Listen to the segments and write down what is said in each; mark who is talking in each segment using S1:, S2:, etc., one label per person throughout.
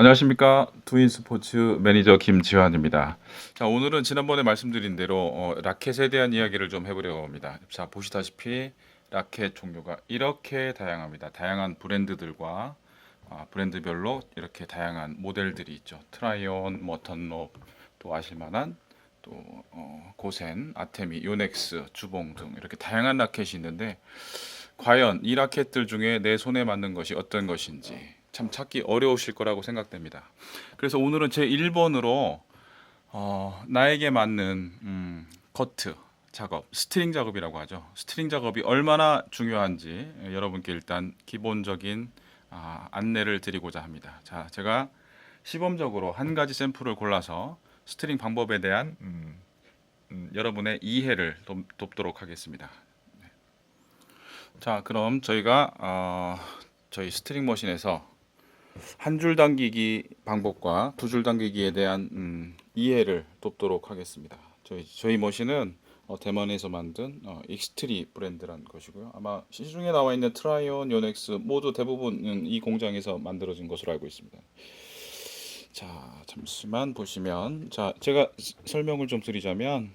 S1: 안녕하십니까 투인 스포츠 매니저 김지환입니다. 자 오늘은 지난번에 말씀드린 대로 어, 라켓에 대한 이야기를 좀 해보려고 합니다. 자 보시다시피 라켓 종류가 이렇게 다양합니다. 다양한 브랜드들과 아, 브랜드별로 이렇게 다양한 모델들이 있죠. 트라이온, 머턴롭 또 아실만한 또 어, 고센, 아테미, 요넥스, 주봉 등 이렇게 다양한 라켓이 있는데 과연 이 라켓들 중에 내 손에 맞는 것이 어떤 것인지 참 찾기 어려우실 거라고 생각됩니다. 그래서 오늘은 제 1번으로 어, 나에게 맞는 음, 커트 작업, 스트링 작업이라고 하죠. 스트링 작업이 얼마나 중요한지 예, 여러분께 일단 기본적인 아, 안내를 드리고자 합니다. 자, 제가 시범적으로 한 가지 샘플을 골라서 스트링 방법에 대한 음, 음, 여러분의 이해를 돕, 돕도록 하겠습니다. 네. 자, 그럼 저희가 어, 저희 스트링 머신에서 한 줄 당기기 방법과 두 줄 당기기에 대한 음, 이해를 돕도록 하겠습니다. 저희 저희 머신은 어, 대만에서 만든 어, 익스트리 브랜드란 것이고요. 아마 시중에 나와 있는 트라이온, 요넥스 모두 대부분은 이 공장에서 만들어진 것으로 알고 있습니다. 자, 잠시만 보시면 자, 제가 스- 설명을 좀 드리자면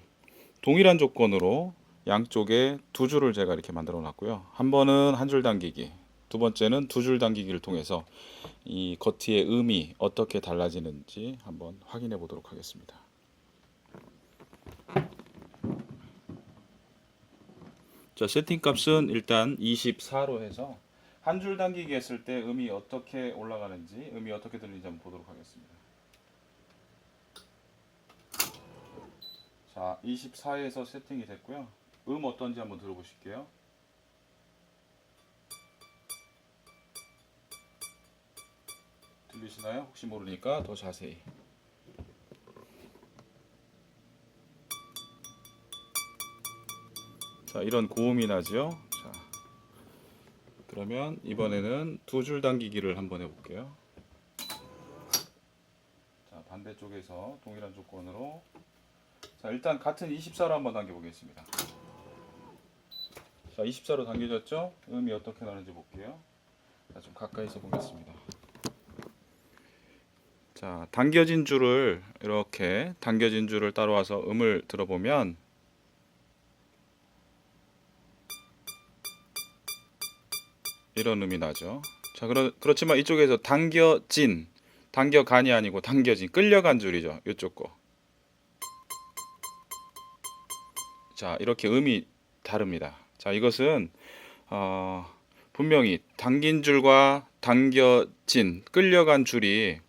S1: 동일한 조건으로 양쪽에 두 줄을 제가 이렇게 만들어 놨고요. 한 번은 한 줄 당기기, 두 번째는 두 줄 당기기를 통해서 이 겉티의 음이 어떻게 달라지는지 한번 확인해 보도록 하겠습니다. 자, 세팅 값은 일단 24로 해서 한 줄 당기기 했을 때 음이 어떻게 올라가는지, 음이 어떻게 들리는지 한번 보도록 하겠습니다. 자, 24에서 세팅이 됐고요. 음 어떤지 한번 들어보실게요. 들리시나요? 혹시 모르니까 더 자세히. 자, 이런 고음이 나죠. 자, 그러면 이번에는 두 줄 당기기를 한번 해 볼게요. 자, 반대쪽에서 동일한 조건으로 자, 일단 같은 24로 한번 당겨 보겠습니다. 자, 24로 당겨졌죠? 음이 어떻게 나는지 볼게요. 자, 좀 가까이서 보겠습니다. 자, 당겨진 줄을 이렇게 당겨진 줄을 따라와서 음을 들어보면 이런 음이 나죠. 자, 그렇, 그렇지만 이쪽에서 당겨진, 당겨간이 아니고 당겨진, 끌려간 줄이죠. 이쪽 거. 자, 이렇게 음이 다릅니다. 자, 이것은 어, 분명히 당긴 줄과 당겨진, 끌려간 줄이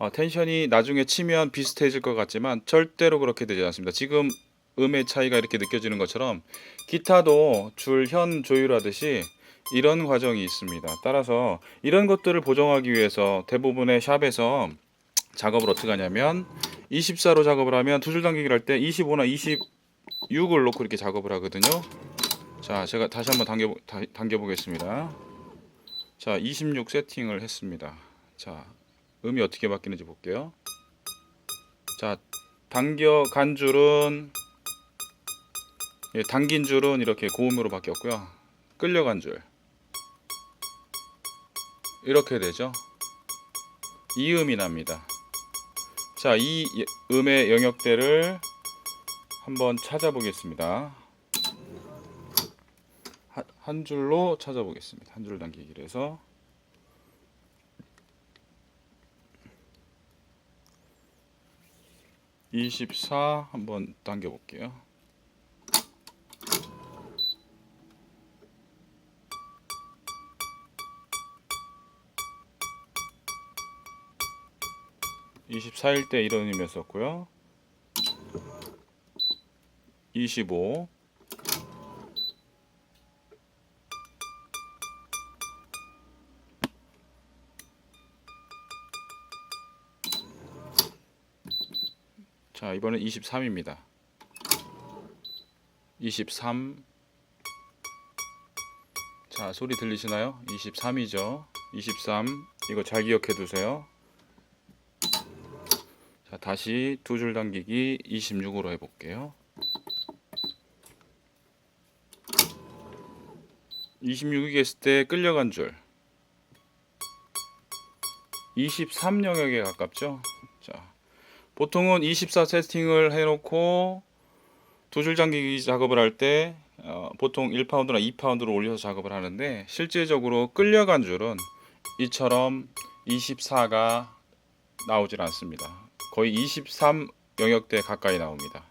S1: 어, 텐션이 나중에 치면 비슷해질 것 같지만 절대로 그렇게 되지 않습니다. 지금 음의 차이가 이렇게 느껴지는 것처럼 기타도 줄 현 조율하듯이 이런 과정이 있습니다. 따라서 이런 것들을 보정하기 위해서 대부분의 샵에서 작업을 어떻게 하냐면 24로 작업을 하면 두 줄 당기기를 할 때 25나 26을 놓고 이렇게 작업을 하거든요. 자, 제가 다시 한번 당겨 다- 당겨 보겠습니다. 자, 26 세팅을 했습니다. 자, 음이 어떻게 바뀌는지 볼게요. 자, 당겨 간 줄은 예, 당긴 줄은 이렇게 고음으로 바뀌었고요. 끌려간 줄 이렇게 되죠. 이 음이 납니다. 자, 이 예- 음의 영역대를 한번 찾아보겠습니다. 한, 한 줄로 찾아보겠습니다. 한 줄 당기기를 해서 24 한번 당겨 볼게요. (24일) 때 이런 의미였었고요 (25) 자 이번엔 23입니다 23 자, 소리 들리시나요? 23이죠. 23. 이거 잘 기억해 두세요. 자, 다시 두 줄 당기기 26으로 해 볼게요. 26이 했을 때 끌려간 줄. 23 영역에 가깝죠. 자, 보통은 24 세팅을 해놓고 두 줄 잠기기 작업을 할때 어, 보통 1파운드나 2파운드로 올려서 작업을 하는데 실제적으로 끌려간 줄은 이처럼 24가 나오질 않습니다. 거의 23 영역대 가까이 나옵니다.